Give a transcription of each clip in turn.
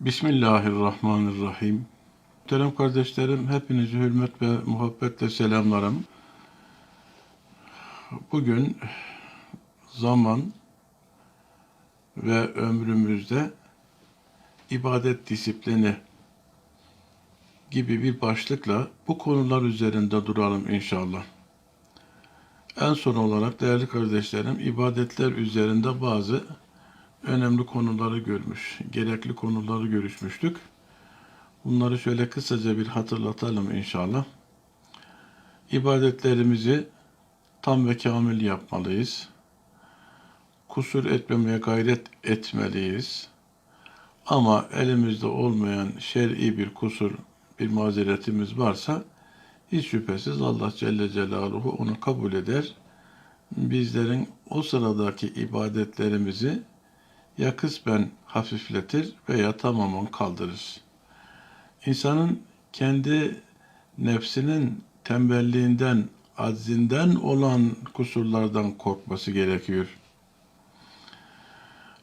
Bismillahirrahmanirrahim. Muhterem kardeşlerim, hepinizi hürmet ve muhabbetle selamlarım. Bugün zaman ve ömrümüzde ibadet disiplini gibi bir başlıkla bu konular üzerinde duralım inşallah. En son olarak değerli kardeşlerim, ibadetler üzerinde bazı önemli konuları görmüş, gerekli konuları görüşmüştük. Bunları şöyle kısaca bir hatırlatalım inşallah. İbadetlerimizi tam ve kamil yapmalıyız. Kusur etmemeye gayret etmeliyiz. Ama elimizde olmayan şer'i bir kusur, bir mazeretimiz varsa hiç şüphesiz Allah Celle Celaluhu onu kabul eder. Bizlerin o sıradaki ibadetlerimizi ya kısmen hafifletir veya tamamen kaldırır. İnsanın kendi nefsinin tembelliğinden, azzinden olan kusurlardan korkması gerekiyor.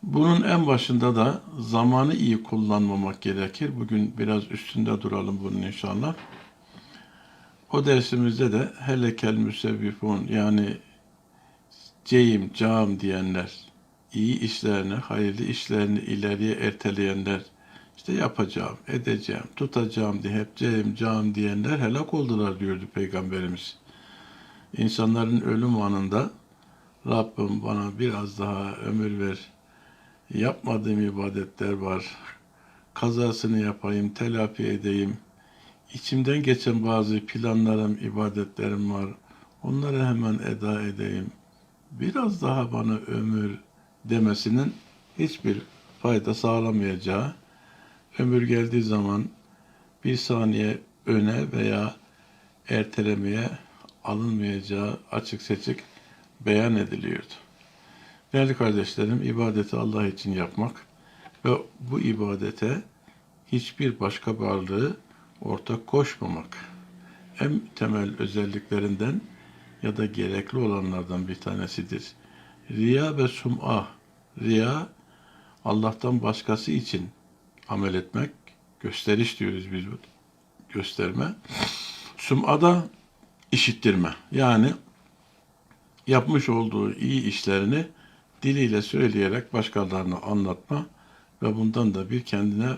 Bunun en başında da zamanı iyi kullanmamak gerekir. Bugün biraz üstünde duralım bunun inşallah. O dersimizde de helekel müsevvifun yani ceyim, cam diyenler, iyi işlerini, hayırlı işlerini ileriye erteleyenler, işte yapacağım, edeceğim, tutacağım diye hep cem, cam diyenler helak oldular diyordu Peygamberimiz. İnsanların ölüm anında Rabbim bana biraz daha ömür ver, yapmadığım ibadetler var, kazasını yapayım, telafi edeyim, içimden geçen bazı planlarım, ibadetlerim var, onları hemen eda edeyim, biraz daha bana ömür demesinin hiçbir fayda sağlamayacağı, ömür geldiği zaman bir saniye öne veya ertelemeye alınmayacağı açık seçik beyan ediliyordu. Değerli kardeşlerim, ibadeti Allah için yapmak ve bu ibadete hiçbir başka varlığı ortak koşmamak en temel özelliklerinden ya da gerekli olanlardan bir tanesidir. Riya ve sum'a. Riya Allah'tan başkası için amel etmek, gösteriş diyoruz biz bu gösterme. Sum'a da işittirme. Yani yapmış olduğu iyi işlerini diliyle söyleyerek başkalarına anlatma ve bundan da bir kendine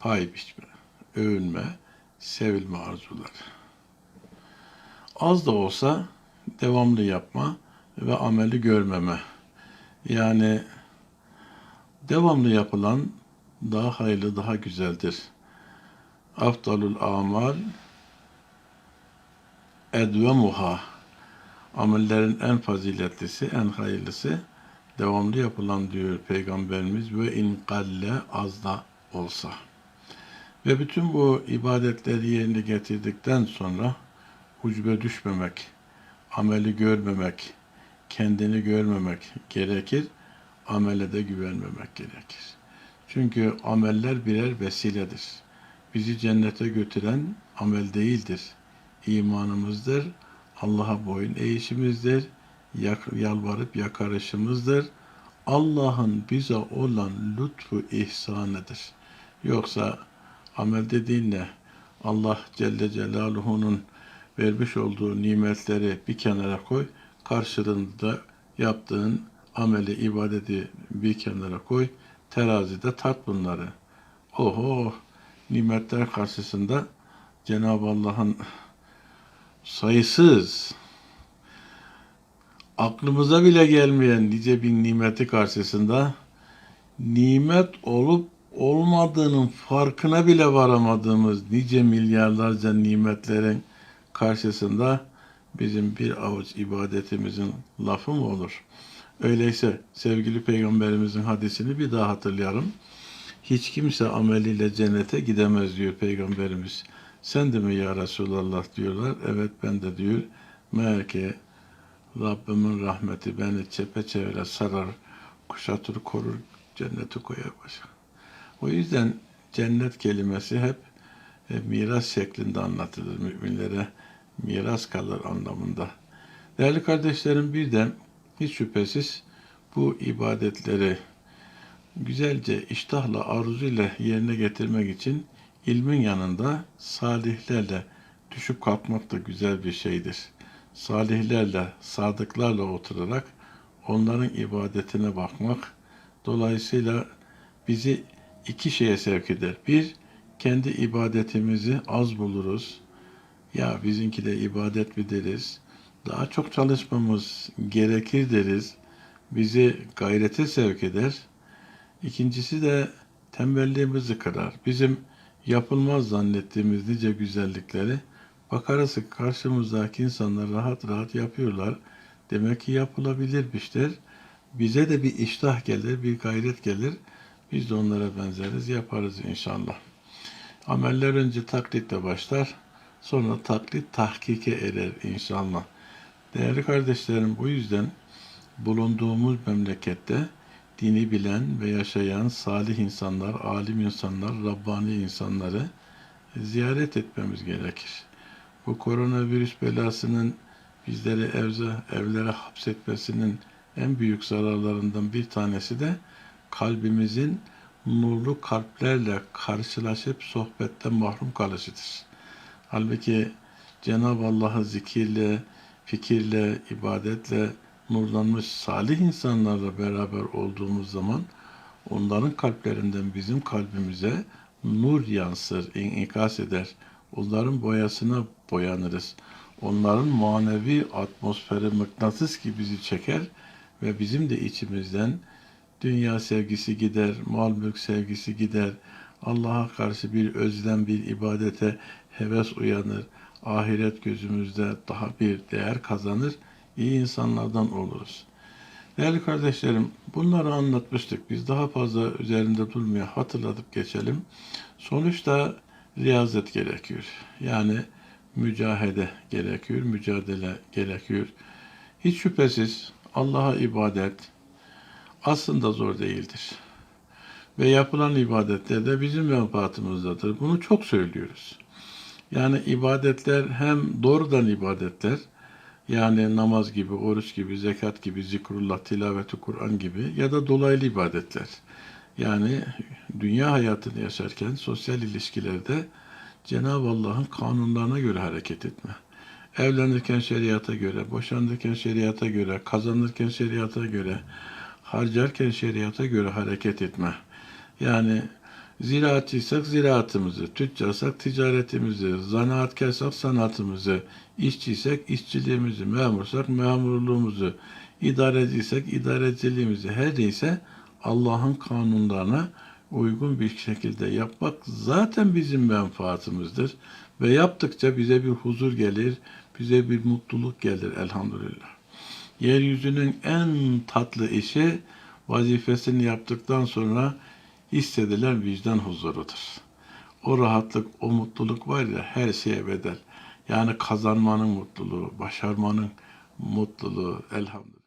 pay biçme, övünme, sevilme arzuları. Az da olsa devamlı yapma ve ameli görmeme. Yani devamlı yapılan daha hayırlı, daha güzeldir. Afdalul amal edvemuha. Amellerin en faziletlisi, en hayırlısı devamlı yapılan diyor Peygamberimiz ve in kalle az da olsa. Ve bütün bu ibadetleri yerine getirdikten sonra ucube düşmemek, ameli görmemek, kendini görmemek gerekir, amele de güvenmemek gerekir. Çünkü ameller birer vesiledir. Bizi cennete götüren amel değildir. İmanımızdır, Allah'a boyun eğişimizdir, yalvarıp yakarışımızdır. Allah'ın bize olan lütfu ihsanıdır. Yoksa amel dediğin ne? Allah Celle Celaluhu'nun vermiş olduğu nimetleri bir kenara koy, karşılığında yaptığın ameli, ibadeti bir kenara koy, terazide tart bunları. Oho, nimetler karşısında Cenab-ı Allah'ın sayısız, aklımıza bile gelmeyen nice bir nimeti karşısında nimet olup olmadığının farkına bile varamadığımız nice milyarlarca nimetlerin karşısında bizim bir avuç ibadetimizin lafı mı olur? Öyleyse sevgili peygamberimizin hadisini bir daha hatırlayalım. Hiç kimse ameliyle cennete gidemez diyor peygamberimiz. Sen de mi ya Resulallah diyorlar. Evet ben de diyor. Meğer ki Rabbimin rahmeti beni çepeçevre sarar, kuşatır, korur, cennete koyar başa. O yüzden cennet kelimesi hep miras şeklinde anlatılır müminlere. Miras kalır anlamında. Değerli kardeşlerim bir de hiç şüphesiz bu ibadetleri güzelce iştahla, arzuyla yerine getirmek için ilmin yanında salihlerle düşüp kalkmak da güzel bir şeydir. Salihlerle, sadıklarla oturarak onların ibadetine bakmak dolayısıyla bizi iki şeye sevk eder. Bir, kendi ibadetimizi az buluruz. Ya bizimki de ibadet mi deriz? Daha çok çalışmamız gerekir deriz. Bizi gayrete sevk eder. İkincisi de tembelliğimizi kırar. Bizim yapılmaz zannettiğimiz nice güzellikleri bakarız ki karşımızdaki insanlar rahat rahat yapıyorlar. Demek ki yapılabilirmişler. Bize de bir iştah gelir, bir gayret gelir. Biz de onlara benzeriz, yaparız inşallah. Ameller önce taklitle başlar, sonra taklit tahkike erer inşallah. Değerli kardeşlerim bu yüzden bulunduğumuz memlekette dini bilen ve yaşayan salih insanlar, alim insanlar, Rabbani insanları ziyaret etmemiz gerekir. Bu koronavirüs belasının bizleri evze, evlere hapsetmesinin en büyük zararlarından bir tanesi de kalbimizin nurlu kalplerle karşılaşıp sohbetten mahrum kalışıdır. Halbuki Cenab-ı Allah'ı zikirle, fikirle, ibadetle nurlanmış salih insanlarla beraber olduğumuz zaman onların kalplerinden bizim kalbimize nur yansır, inikas eder. Onların boyasına boyanırız. Onların manevi atmosferi mıknatıs gibi bizi çeker ve bizim de içimizden dünya sevgisi gider, mal mülk sevgisi gider. Allah'a karşı bir özlem, bir ibadete heves uyanır. Ahiret gözümüzde daha bir değer kazanır. İyi insanlardan oluruz. Değerli kardeşlerim, bunları anlatmıştık. Biz daha fazla üzerinde durmaya hatırladıp geçelim. Sonuçta riyazet gerekiyor. Yani mücahede gerekiyor, mücadele gerekiyor. Hiç şüphesiz Allah'a ibadet aslında zor değildir. Ve yapılan ibadetler de bizim menfaatımızdadır. Bunu çok söylüyoruz. Yani ibadetler hem doğrudan ibadetler, yani namaz gibi, oruç gibi, zekat gibi, zikrullah, tilaveti Kur'an gibi ya da dolaylı ibadetler. Yani dünya hayatını yaşarken sosyal ilişkilerde Cenab-ı Allah'ın kanunlarına göre hareket etme. Evlenirken şeriata göre, boşanırken şeriata göre, kazanırken şeriata göre, harcarken şeriata göre hareket etme. Yani ziraatçıysak ziraatımızı, tüccarsak ticaretimizi, zanaatkarsak sanatımızı, işçiysek işçiliğimizi, memursak memurluğumuzu, idareciysek idareciliğimizi, her neyse Allah'ın kanunlarına uygun bir şekilde yapmak zaten bizim menfaatimizdir. Ve yaptıkça bize bir huzur gelir, bize bir mutluluk gelir elhamdülillah. Yeryüzünün en tatlı işi vazifesini yaptıktan sonra hissedilen vicdan huzurudur. O rahatlık, o mutluluk var ya her şeye bedel. Yani kazanmanın mutluluğu, başarmanın mutluluğu elhamdülillah.